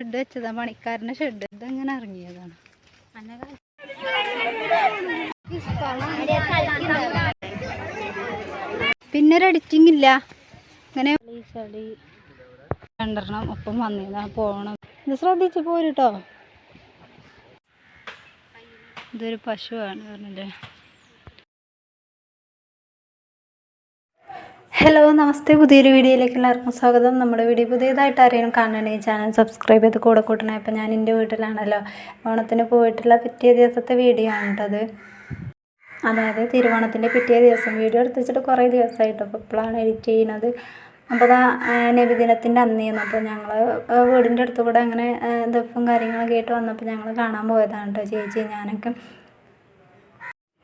Shed വെച്ചതാ പണിക്കാരന്റെ shed. ഇതെങ്ങനെ ഇറങ്ങിയതാണ്. പിന്നെ ഒരു എഡിറ്റിംഗ് ഇല്ല. ഇങ്ങനെ ചളി രണ്ടെണ്ണം ഒപ്പം വന്നിരുന്ന പോകണം ഇത് ശ്രദ്ധിച്ച് പോരുട്ടോ ഇതൊരു പശുവാണ് പറഞ്ഞില്ലേ. ഹലോ നമസ്തേ. പുതിയൊരു വീഡിയോയിലേക്ക് എല്ലാവർക്കും സ്വാഗതം. നമ്മുടെ വീഡിയോ പുതിയതായിട്ട് ആരെയും കാണണമെങ്കിൽ ചാനൽ സബ്സ്ക്രൈബ് ചെയ്ത് കൂടെ കൂട്ടണേ. അപ്പം ഞാൻ എന്റെ വീട്ടിലാണല്ലോ. ഓണത്തിന് പോയിട്ടുള്ള പിറ്റേ ദിവസത്തെ വീഡിയോ ആണ് കേട്ടത് അതായത് തിരുവോണത്തിന്റെ പിറ്റേ ദിവസം. വീഡിയോ എടുത്ത് വെച്ചിട്ട് കുറേ ദിവസമായിട്ട് അപ്പോൾ ഇപ്പോഴാണ് എഡിറ്റ് ചെയ്യുന്നത്. അപ്പോൾ അതാ നബിദിനത്തിന്റെ അന്നേന്ന്. അപ്പോൾ ഞങ്ങൾ വീടിന്റെ അടുത്ത് കൂടെ അങ്ങനെ ദപ്പും കാര്യങ്ങളൊക്കെ ആയിട്ട് വന്നപ്പോൾ ഞങ്ങൾ കാണാൻ പോയതാണ് കേട്ടോ ചേച്ചി. ഞാനൊക്കെ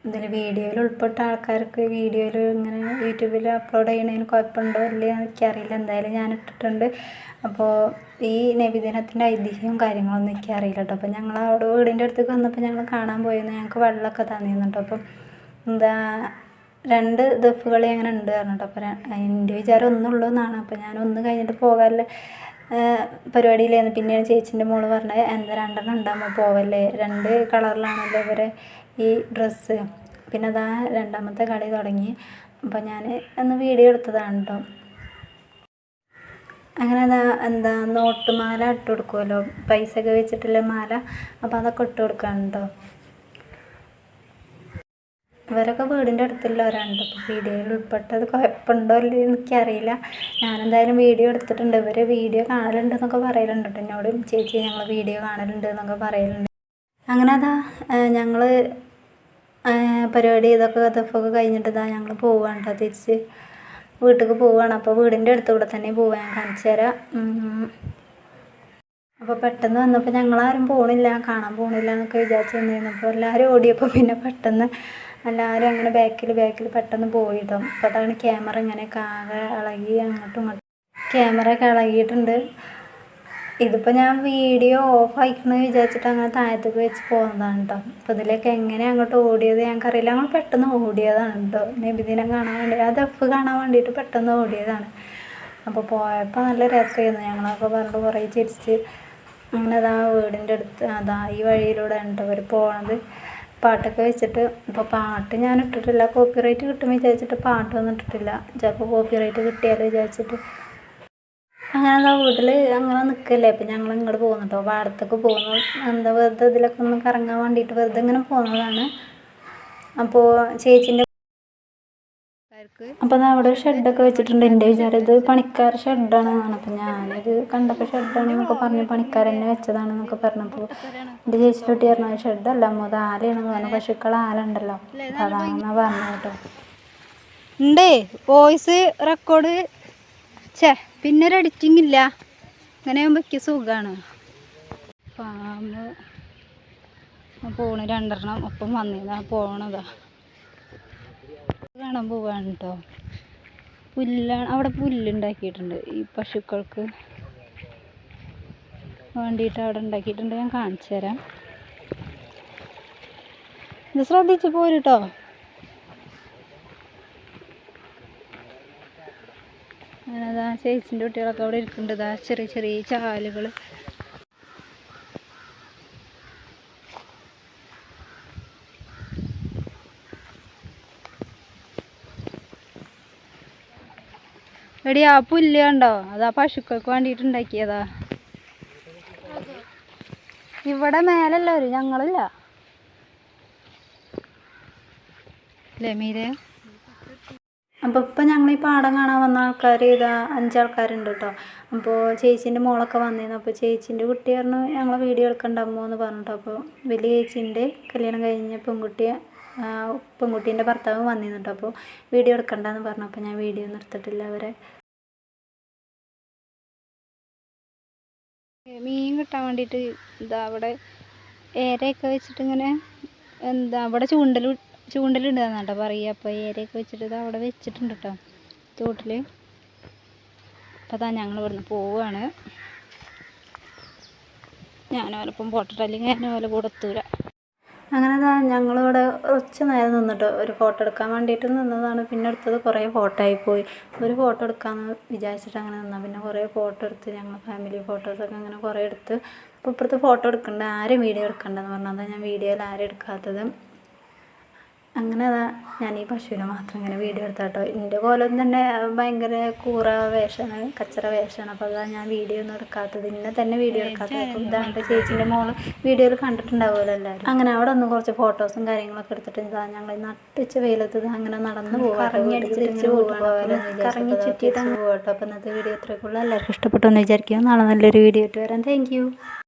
ഇതിൽ വീഡിയോയിൽ ഉൾപ്പെട്ട ആൾക്കാർക്ക് വീഡിയോയിൽ ഇങ്ങനെ യൂട്യൂബിൽ അപ്ലോഡ് ചെയ്യണതിന് കുഴപ്പമുണ്ടോ ഇല്ലയോ എനിക്കറിയില്ല. എന്തായാലും ഞാൻ ഇട്ടിട്ടുണ്ട്. അപ്പോൾ ഈ നബിദിനത്തിന്റെ ഐതിഹ്യവും കാര്യങ്ങളൊന്നും എനിക്കറിയില്ല കേട്ടോ. അപ്പോൾ ഞങ്ങൾ അവിടെ വീടിന്റെ അടുത്തേക്ക് വന്നപ്പോൾ ഞങ്ങൾ കാണാൻ പോയിരുന്നു. ഞങ്ങൾക്ക് വെള്ളമൊക്കെ തന്നിരുന്നു കേട്ടോ. അപ്പം എന്താ രണ്ട് ദഫുകളി അങ്ങനെ ഉണ്ട് പറഞ്ഞിട്ട്. അപ്പോൾ എന്റെ വിചാരം ഒന്നുള്ളൂ എന്നാണ്. അപ്പോൾ ഞാൻ ഒന്ന് കഴിഞ്ഞിട്ട് പോകാനുള്ള പരിപാടിയിലായിരുന്നു പിന്നെയാണ് ചേച്ചീന്റെ മോൾ പറഞ്ഞത് എന്താ രണ്ടെണ്ണം ഉണ്ടാകുമ്പോൾ പോവല്ലേ? രണ്ട് കളറിലാണല്ലോ ഇവരെ ഈ ഡ്രസ്സ്. പിന്നെ അതാ രണ്ടാമത്തെ കളി തുടങ്ങി. അപ്പോൾ ഞാൻ ഒന്ന് വീഡിയോ എടുത്തതാണ് കേട്ടോ അങ്ങനെ അതാ എന്താ നോട്ട് മാല ഇട്ട് കൊടുക്കുമല്ലോ പൈസ ഒക്കെ വെച്ചിട്ടുള്ള മാല. അപ്പോൾ അതൊക്കെ ഇട്ട് കൊടുക്കാണ് കേട്ടോ ഇവരൊക്കെ വീടിന്റെ അടുത്തുള്ളവരാണ്. അപ്പോൾ വീഡിയോയിൽ ഉൾപ്പെട്ടത് കുഴപ്പമുണ്ടോ ഇല്ലയോ എനിക്കറിയില്ല. ഞാനെന്തായാലും വീഡിയോ എടുത്തിട്ടുണ്ട്. ഇവർ വീഡിയോ കാണലുണ്ട് എന്നൊക്കെ പറയലുണ്ട് കേട്ടോ. എന്നോട് ചേച്ചി ഞങ്ങൾ വീഡിയോ കാണലുണ്ട് എന്നൊക്കെ പറയലുണ്ട്. അങ്ങനെ അതാ ഞങ്ങൾ പരിപാടി ഇതൊക്കെ കഥപ്പൊക്കെ കഴിഞ്ഞിട്ട് ഇതാ ഞങ്ങൾ പോവുകയാണ് കേട്ടോ. തിരിച്ച് വീട്ടിലേക്ക് പോവുകയാണ് അപ്പോൾ വീടിന്റെ അടുത്തുകൂടെ തന്നെ പോവാൻ ഞാൻ കാണിച്ചു തരാം. അപ്പോൾ പെട്ടെന്ന് വന്നപ്പോൾ ഞങ്ങളാരും പോണില്ല. കാണാൻ പോണില്ല എന്നൊക്കെ വിചാരിച്ചു അപ്പോൾ എല്ലാവരും ഓടിയപ്പോൾ പിന്നെ പെട്ടെന്ന് എല്ലാവരും അങ്ങനെ ബാക്കിൽ ബാക്കിൽ പെട്ടെന്ന് പോയിടും അപ്പോൾ അതാണ് ക്യാമറ ഇങ്ങനെ ആകെ ഇളകി അങ്ങോട്ടും ഇങ്ങോട്ടും. ക്യാമറ ഒക്കെ ഇളകിയിട്ടുണ്ട്. ഇതിപ്പോൾ ഞാൻ വീഡിയോ ഓഫ് ആയിക്കണമെന്ന് വിചാരിച്ചിട്ട് അങ്ങനെ താഴത്തേക്ക് വെച്ച് പോകുന്നതാണ് കേട്ടോ അപ്പോൾ ഇതിലേക്ക് എങ്ങനെ അങ്ങോട്ട് ഓടിയത് ഞങ്ങൾക്കറിയില്ല. ഞങ്ങൾ പെട്ടെന്ന് ഓടിയതാണ് കേട്ടോ നബിദിനം കാണാൻ വേണ്ടി അത് എഫ് കാണാൻ വേണ്ടിയിട്ട് പെട്ടെന്ന് ഓടിയതാണ്. അപ്പോൾ പോയപ്പോൾ നല്ല രസമായിരുന്നു ഞങ്ങളൊക്കെ പറഞ്ഞു കുറേ ചിരിച്ച്. അങ്ങനെ അതാ വീടിന്റെ അടുത്ത് അതാ ഈ വഴിയിലൂടെ കേട്ടോ അവർ പോണത്. പാട്ടൊക്കെ വെച്ചിട്ട് ഇപ്പോൾ പാട്ട് ഞാൻ ഇട്ടിട്ടില്ല കോപ്പിറൈറ്റ് കിട്ടുമെന്ന് വിചാരിച്ചിട്ട് പാട്ടൊന്നും ഇട്ടിട്ടില്ല. ചിലപ്പോൾ കോപ്പിറൈറ്റ് കിട്ടിയാലോ വിചാരിച്ചിട്ട്. അങ്ങനെ എന്താ വീട്ടിൽ അങ്ങനെ നിൽക്കല്ലേ അപ്പം ഞങ്ങൾ ഇങ്ങോട്ട് പോകുന്നുട്ടോ പാടത്തൊക്കെ പോകുന്നു എന്താ വെറുതെ ഇതിലൊക്കെ ഒന്ന് കറങ്ങാൻ വേണ്ടിയിട്ട് വെറുതെ ഇങ്ങനെ പോകുന്നതാണ് അപ്പോൾ ചേച്ചീന്റെ അപ്പോൾ അവിടെ ഷെഡൊക്കെ വെച്ചിട്ടുണ്ട്. എന്റെ വിചാരം ഇത് പണിക്കാർ ഷെഡാണ്. അപ്പൊ അപ്പോൾ ഞാനിത് കണ്ടപ്പോൾ ഷെഡാണ് എന്നൊക്കെ പറഞ്ഞു. പണിക്കാർ തന്നെ വെച്ചതാണെന്നൊക്കെ പറഞ്ഞപ്പോൾ എന്റെ ചേച്ചി കുട്ടി പറഞ്ഞു ഷെഡല്ല അത് ആലയാണെന്ന് പറഞ്ഞു. പശുക്കൾ ആലുണ്ടല്ലോ അപ്പോൾ അതാണെന്നാണ് പറഞ്ഞു കേട്ടോ. ഉണ്ടേ വോയിസ് റെക്കോർഡ്. ഛേ പിന്നെ ഒരു എഡിറ്റിംഗ് ഇല്ല. അങ്ങനെ ആകുമ്പോൾ സുഖാണ്. സുഖമാണ് പാമ്പ് പോണ് രണ്ടെണ്ണം ഒപ്പം വന്നിരുന്ന പോണതാ. കാണാൻ പോവാണ് കേട്ടോ പുല്ലാണ് അവിടെ പുല്ലുണ്ടാക്കിയിട്ടുണ്ട് ഈ പശുക്കൾക്ക്. വേണ്ടിയിട്ട് അവിടെ ഉണ്ടാക്കിയിട്ടുണ്ട് ഞാൻ കാണിച്ചു തരാം. ഇത് ശ്രദ്ധിച്ച് പോരുട്ടോ. അങ്ങനെ ചേച്ചിന്റെ കുട്ടികളൊക്കെ അവിടെ ഇരിക്കുന്നുണ്ട് ചെറിയ ചെറിയ ചാലുകൾ എടി ആ പുല്ല് കണ്ടോ? അതാ പശുക്കൾക്ക് വേണ്ടിയിട്ട് ഉണ്ടാക്കിയതാ. ഇവിടെ മേലല്ലോ ഒരു ഞങ്ങളില്ല അല്ലേ ഇപ്പൊ ഞങ്ങൾ ഈ പാടം കാണാൻ വന്ന ആൾക്കാർ ഇതാ അഞ്ചാൾക്കാരുണ്ട് കേട്ടോ അപ്പോൾ ചേച്ചീന്റെ മോളൊക്കെ വന്നിരുന്നു. അപ്പോൾ ചേച്ചീന്റെ കുട്ടി പറഞ്ഞു ഞങ്ങൾ വീഡിയോ എടുക്കണ്ടമ്മോ എന്ന് പറഞ്ഞിട്ടോ അപ്പോൾ വലിയ ചേച്ചീന്റെ കല്യാണം കഴിഞ്ഞ പെൺകുട്ടിയെ പെൺകുട്ടീന്റെ ഭർത്താവ് വന്നിരുന്നു കേട്ടോ അപ്പോൾ വീഡിയോ എടുക്കണ്ടെന്ന് പറഞ്ഞു. ഞാൻ വീഡിയോ നിർത്തിട്ടില്ല അവരെ. മീൻ കിട്ടാൻ വേണ്ടിയിട്ട് ഇതാ അവിടെ ഏരയൊക്കെ വെച്ചിട്ട് ഇങ്ങനെ എന്താ അവിടെ ചൂണ്ടൽ ചൂണ്ടലിടുന്ന കേട്ടോ പറയുക. അപ്പോൾ ഏരയൊക്കെ വെച്ചിട്ട് ഇത് അവിടെ വെച്ചിട്ടുണ്ട് കേട്ടോ തോട്ടിൽ അപ്പോൾ അതാ ഞങ്ങൾ ഇവിടുന്ന് പോവുകയാണ് ഞാനോലപ്പം പോട്ടിട്ട് കൂടെ എത്തൂല. അങ്ങനെ ദാ ഞങ്ങളിവിടെ കുറച്ച് നേരം നിന്നിട്ട് ഒരു ഫോട്ടോ എടുക്കാൻ വേണ്ടിയിട്ട് നിന്നതാണ്. പിന്നെ എടുത്തത് കുറേ ഫോട്ടോ ആയിപ്പോയി ഒരു ഫോട്ടോ എടുക്കാമെന്ന് വിചാരിച്ചിട്ട് അങ്ങനെ നിന്നാൽ പിന്നെ കുറേ ഫോട്ടോ എടുത്ത് ഞങ്ങൾ ഫാമിലി ഫോട്ടോസൊക്കെ അങ്ങനെ കുറേ എടുത്ത്. അപ്പോൾ ഇപ്പുറത്ത് ഫോട്ടോ എടുക്കണ്ട ആരും വീഡിയോ എടുക്കണ്ടെന്ന് പറഞ്ഞാൽ അതാണ് ഞാൻ വീഡിയോയിൽ ആരും എടുക്കാത്തത്. അങ്ങനെ അതാ ഞാൻ ഈ പശുവിനെ മാത്രം ഇങ്ങനെ വീഡിയോ എടുത്താട്ടോ. എന്റെ കോലം തന്നെ ഭയങ്കര കൂറ വേഷമാണ് കച്ചറ വേഷമാണ് അപ്പോൾ അതാ ഞാൻ വീഡിയോ ഒന്നും എടുക്കാത്തത്. ഇന്നെ തന്നെ വീഡിയോ എടുക്കാത്തത്. ഇതാണ്ട് ചേച്ചീന്റെ മോൾ വീഡിയോയിൽ കണ്ടിട്ടുണ്ടാവുമല്ലോ എല്ലാവരും അങ്ങനെ അവിടെ ഒന്ന് കുറച്ച് ഫോട്ടോസും കാര്യങ്ങളൊക്കെ എടുത്തിട്ട് ഇതാ ഞങ്ങൾ നട്ടിച്ച് വെയിലത്ത് ഇത് അങ്ങനെ നടന്ന് കറങ്ങി ചുറ്റിയിട്ട് അങ്ങ് പോകട്ടോ അപ്പോൾ ഇന്നത്തെ വീഡിയോ ഇത്രയൊക്കെ ഉള്ളൂ. എല്ലാവർക്കും ഇഷ്ടപ്പെട്ടു എന്ന് വിചാരിക്കും നാളെ നല്ലൊരു വീഡിയോ ഇട്ട് വരാം. താങ്ക്